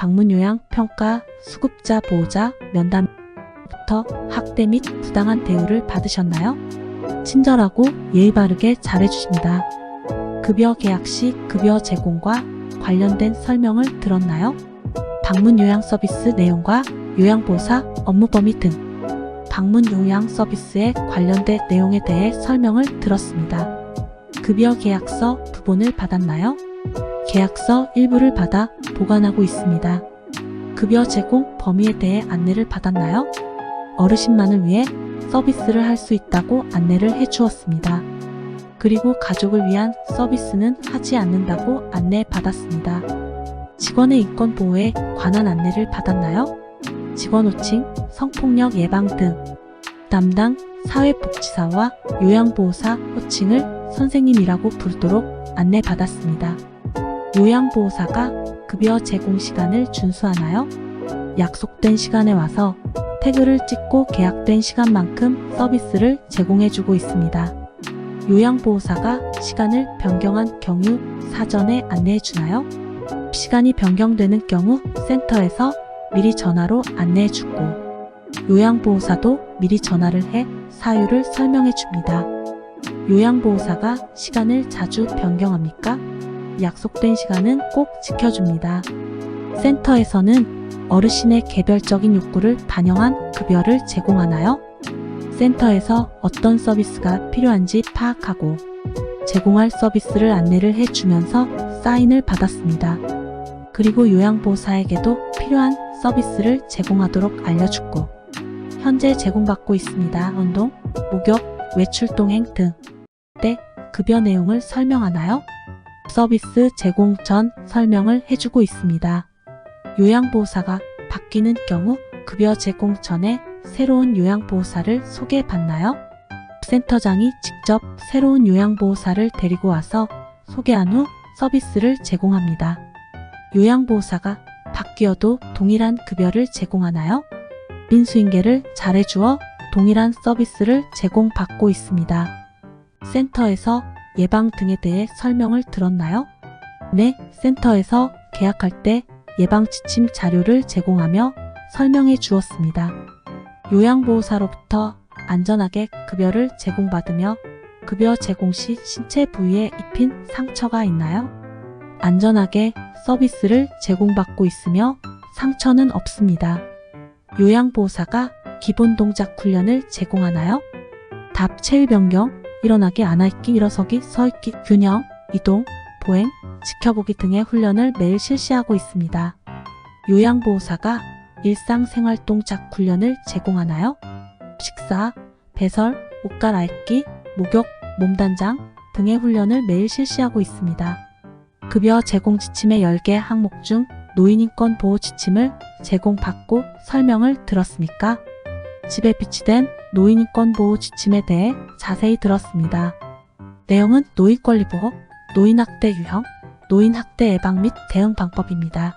방문 요양 평가, 수급자 보호자 면담부터 학대 및 부당한 대우를 받으셨나요? 친절하고 예의 바르게 잘해주십니다. 급여 계약 시 급여 제공과 관련된 설명을 들었나요? 방문 요양 서비스 내용과 요양보호사 업무 범위 등 방문 요양 서비스에 관련된 내용에 대해 설명을 들었습니다. 급여 계약서 부본을 받았나요? 계약서 일부를 받아 보관하고 있습니다. 급여 제공 범위에 대해 안내를 받았나요? 어르신만을 위해 서비스를 할 수 있다고 안내를 해 주었습니다. 그리고 가족을 위한 서비스는 하지 않는다고 안내 받았습니다. 직원의 인권 보호에 관한 안내를 받았나요? 직원 호칭, 성폭력 예방 등 담당 사회복지사와 요양보호사 호칭을 선생님이라고 부르도록 안내받았습니다. 요양보호사가 급여 제공 시간을 준수하나요? 약속된 시간에 와서 태그를 찍고 계약된 시간만큼 서비스를 제공해주고 있습니다. 요양보호사가 시간을 변경한 경우 사전에 안내해주나요? 시간이 변경되는 경우 센터에서 미리 전화로 안내해주고 요양보호사도 미리 전화를 해 사유를 설명해줍니다. 요양보호사가 시간을 자주 변경합니까? 약속된 시간은 꼭 지켜줍니다. 센터에서는 어르신의 개별적인 욕구를 반영한 급여를 제공하나요? 센터에서 어떤 서비스가 필요한지 파악하고 제공할 서비스를 안내를 해주면서 사인을 받았습니다. 그리고 요양보호사에게도 필요한 서비스를 제공하도록 알려주고 현재 제공받고 있습니다. 운동, 목욕, 외출 동행 등 때 급여 내용을 설명하나요? 서비스 제공 전 설명을 해주고 있습니다. 요양보호사가 바뀌는 경우 급여 제공 전에 새로운 요양보호사를 소개받나요? 센터장이 직접 새로운 요양보호사를 데리고 와서 소개한 후 서비스를 제공합니다. 요양보호사가 바뀌어도 동일한 급여를 제공하나요? 민수인계를 잘해주어 동일한 서비스를 제공받고 있습니다. 센터에서 예방 등에 대해 설명을 들었나요? 네, 센터에서 계약할 때 예방 지침 자료를 제공하며 설명해 주었습니다. 요양보호사로부터 안전하게 급여를 제공받으며 급여 제공 시 신체 부위에 입힌 상처가 있나요? 안전하게 서비스를 제공받고 있으며 상처는 없습니다. 요양보호사가 기본 동작 훈련을 제공하나요? 답 체위 변경, 일어나기 앉아있기 일어서기 서있기 균형, 이동, 보행, 지켜보기 등의 훈련을 매일 실시하고 있습니다. 요양보호사가 일상생활 동작 훈련을 제공하나요? 식사, 배설, 옷 갈아입기, 목욕, 몸단장 등의 훈련을 매일 실시하고 있습니다. 급여 제공 지침의 10개 항목 중 노인인권 보호 지침을 제공받고 설명을 들었습니까? 집에 비치된 노인인권 보호 지침에 대해 자세히 들었습니다. 내용은 노인권리보호, 노인학대 유형, 노인학대 예방 및 대응 방법입니다.